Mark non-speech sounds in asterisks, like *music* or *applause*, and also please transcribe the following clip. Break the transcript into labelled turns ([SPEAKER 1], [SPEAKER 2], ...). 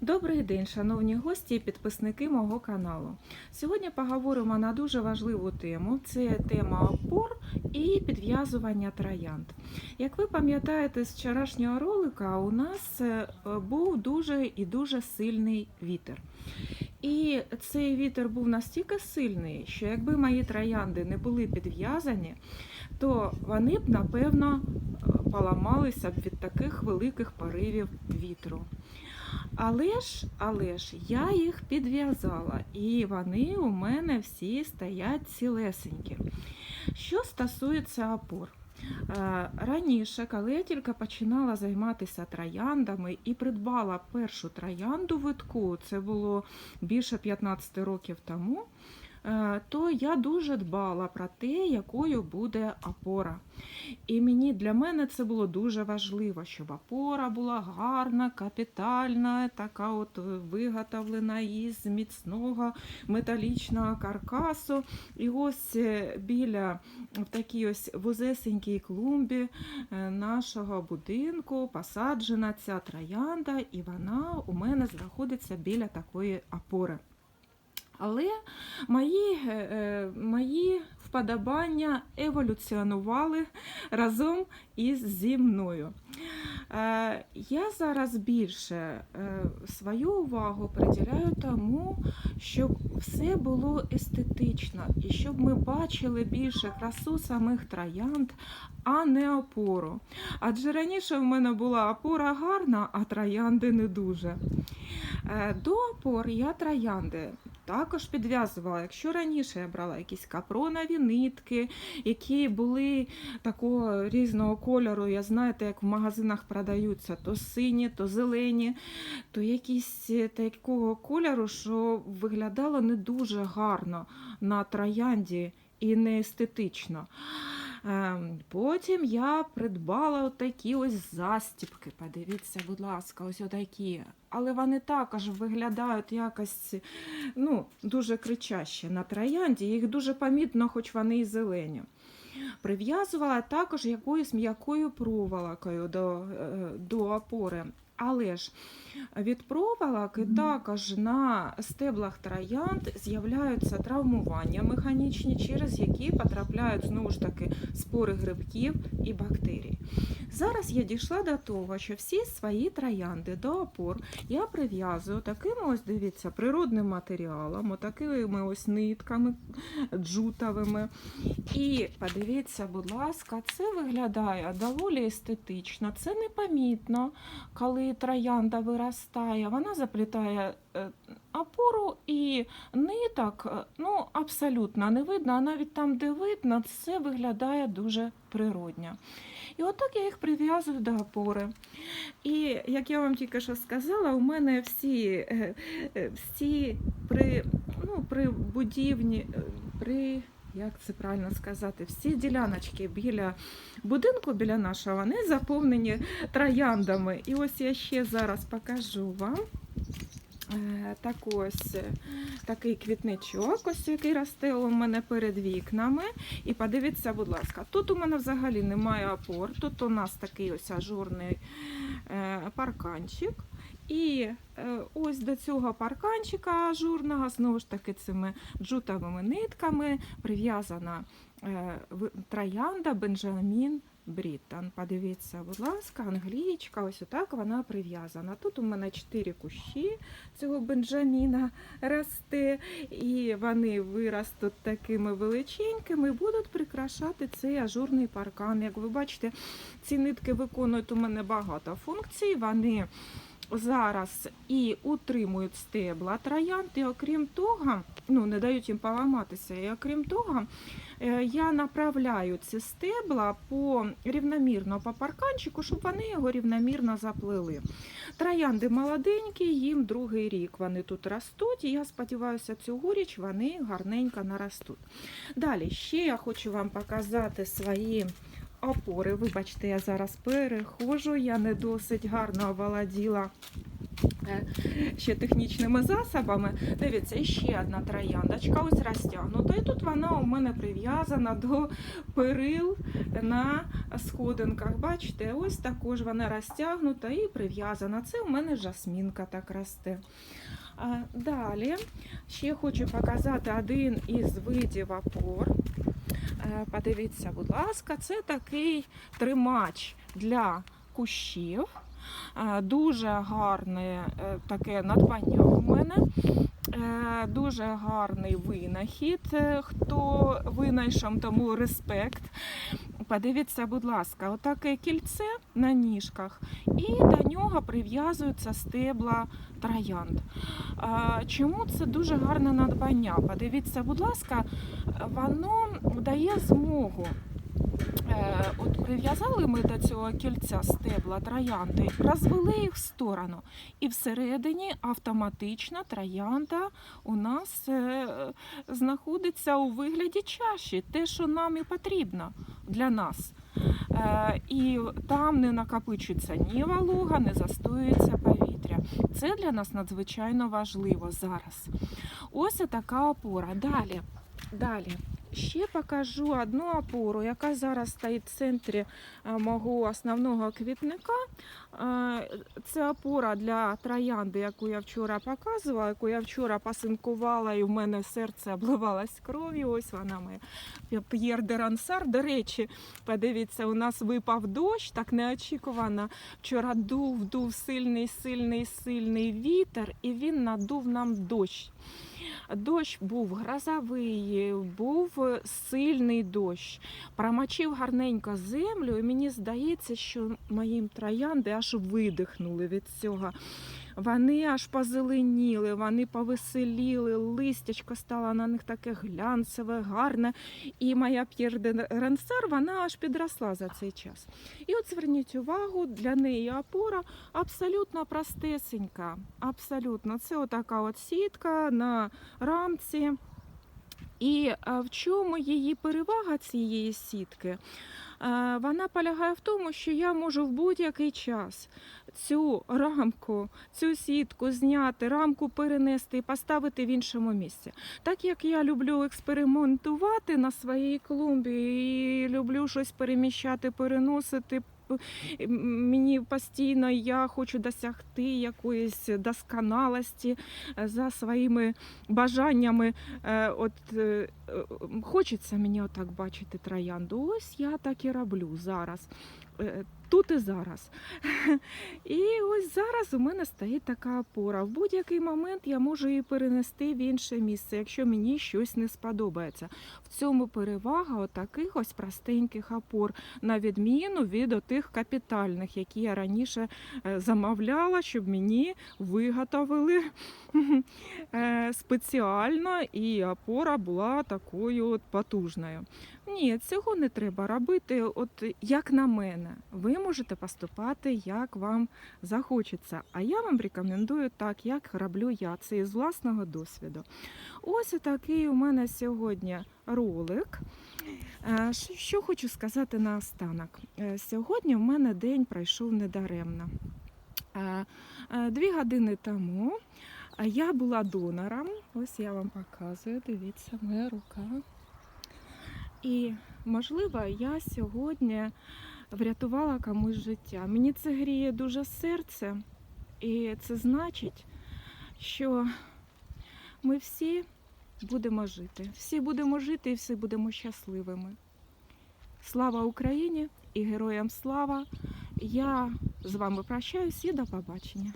[SPEAKER 1] Добрий день, шановні гості і підписники мого каналу. Сьогодні поговоримо на дуже важливу тему: це тема опор і підв'язування троянд. Як ви пам'ятаєте з вчорашнього ролика, у нас е, був дуже і дуже сильний вітер. І цей вітер був настільки сильний, що якби мої троянди не були підв'язані, то вони б напевно е, поламалися б від таких великих поривів вітру. Але ж, але ж я їх підв'язала, і вони у мене всі стоять цілесенькі. Що стосується опор. Е, Раніше, коли я тільки починала займатися трояндами і придбала першу троянду витку, це було більше 15 років тому, е, то я дуже дбала про те, якою буде опора. І мені для мене це було дуже важливо, щоб опора була гарна, капітальна, така от виготовлена із міцного металічного каркасу. І ось е, біля в такій ось вузесенькій клумбі е, нашого будинку посаджена ця троянда, і вона у мене знаходиться біля такої опори. Але мої, е, е, мої вподобання еволюціонували разом із зі мною. Е, Я зараз більше свою увагу приділяю тому, щоб все було естетично і щоб ми бачили більше красу самих троянд, а не опору. Адже раніше в мене була опора гарна, а троянди не дуже. До опор я троянди також підв'язувала. Якщо раніше я брала якісь капронові нитки, які були такого різного кольору, я знаєте, як в магазинах продаються, то сині, то зелені, то якісь е, такого кольору, що виглядало не дуже гарно на троянді і не естетично. Ем, Потім я придбала такі ось застіпки. Подивіться, будь ласка, ось отакі. Але вони також виглядають якось ну, дуже кричаще на троянді. Їх дуже помітно, хоч вони і зелені. Прив'язувала також якоюсь м'якою проволокою до, е, до опори. Але ж від проволоки також на стеблах троянд з'являються травмування механічні, через які потрапляють знову ж таки спори грибків і бактерій. Зараз я дійшла до того, що всі свої троянди до опор я прив'язую таким ось, дивіться, природним матеріалом, отакими ось нитками джутовими. І подивіться, будь ласка, це виглядає доволі естетично, це непомітно, коли троянда виростає, вона заплітає е, опору і ниток е, ну, абсолютно не видно, а навіть там, де видно, це виглядає дуже природньо. І отак я їх прив'язую до опори. І як я вам тільки що сказала, у мене всі, е, всі при, ну, при будівні, при як це правильно сказати, всі діляночки біля будинку, біля нашого, вони заповнені трояндами. І ось я ще зараз покажу вам. Е, Так ось е, такий квітничок, ось який росте у мене перед вікнами. І подивіться, будь ласка, тут у мене взагалі немає опор. Тут у нас такий ось ажурний е, парканчик. І е, ось до цього парканчика ажурного, знову ж таки, цими джутовими нитками прив'язана е, троянда Бенджамін Бріттон. Подивіться, будь ласка, англійська, ось отак вона прив'язана. Тут у мене чотири кущі цього Бенджаміна росте, і вони виростуть такими величенькими, будуть прикрашати цей ажурний паркан. Як ви бачите, ці нитки виконують у мене багато функцій. Вони зараз і утримують стебла троянд, і окрім того, ну не дають їм поламатися. І окрім того, е, я направляю ці стебла по рівномірно по парканчику, щоб вони його рівномірно заплели. Троянди молоденькі, їм другий рік вони тут ростуть, і я сподіваюся, цьогоріч вони гарненько наростуть. Далі ще я хочу вам показати свої опори. Вибачте, я зараз перехожу, я не досить гарно оволоділа е, ще технічними засобами. Дивіться, ще одна трояндочка, ось розтягнута. І тут вона у мене прив'язана до перил на сходинках. Бачите, ось також вона розтягнута і прив'язана. Це у мене жасмінка так росте. Далі ще хочу показати один із видів опор. Подивіться, будь ласка, це такий тримач для кущів. Е, Дуже гарне е, таке надбання у мене. Е, Дуже гарний винахід. Хто винайшов, тому респект. Подивіться, будь ласка, отаке кільце на ніжках, і до нього прив'язуються стебла троянд. Чому це дуже гарне надбання? Подивіться, будь ласка, воно дає змогу. Е, От прив'язали ми до цього кільця стебла троянди, розвели їх в сторону, і всередині автоматично троянда у нас е, знаходиться у вигляді чаші, те, що нам і потрібно для нас. Е, І там не накопичується ні волога, не застоюється повітря. Це для нас надзвичайно важливо зараз. Ось така опора. Далі. Далі. Ще покажу одну опору, яка зараз стоїть в центрі е, мого основного квітника. Е, Це опора для троянди, яку я вчора показувала, яку я вчора пасинкувала, і в мене серце обливалось кров'ю. Ось вона моя П'єр де Рансар. До речі, подивіться, у нас випав дощ, так неочікувано. Вчора дув, дув сильний, сильний, сильний вітер, і він надув нам дощ. Дощ був грозовий, був сильний дощ, промочив гарненько землю, і мені здається, що моїм троянди аж видихнули від цього. Вони аж позеленіли, вони повеселіли, листячко стало на них таке глянцеве, гарне. І моя П'єр де Ренсар, вона аж підросла за цей час. І от зверніть увагу, для неї опора абсолютно простесенька. Абсолютно. Це отака от сітка на рамці. І в чому її перевага цієї сітки? Вона полягає в тому, що я можу в будь-який час цю рамку, цю сітку зняти, рамку перенести і поставити в іншому місці. Так як я люблю експериментувати на своїй клумбі і люблю щось переміщати, переносити. Мені постійно я хочу досягти якоїсь досконалості е, за своїми бажаннями. Е, От е, хочеться мені отак бачити троянду. Ось я так і роблю зараз. Е, Тут і зараз. *laughs* І ось зараз у мене стоїть така опора. В будь-який момент я можу її перенести в інше місце, якщо мені щось не сподобається. В цьому перевага отаких ось простеньких опор, на відміну від отих капітальних, які я раніше е, замовляла, щоб мені виготовили *laughs* е, спеціально, і опора була такою от потужною. Ні, цього не треба робити. От як на мене, ви можете поступати, як вам захочеться. А я вам рекомендую так, як роблю я. Це із власного досвіду. Ось такий у мене сьогодні ролик. Е, що- хочу сказати наостанок. Е, Сьогодні в мене день пройшов недаремно. Е, Дві години тому я була донором. Ось я вам показую. Дивіться, моя рука. І, можливо, я сьогодні врятувала комусь життя. Мені це гріє дуже серце, і це значить, що ми всі будемо жити. Всі будемо жити і всі будемо щасливими. Слава Україні і героям слава! Я з вами прощаюсь і до побачення.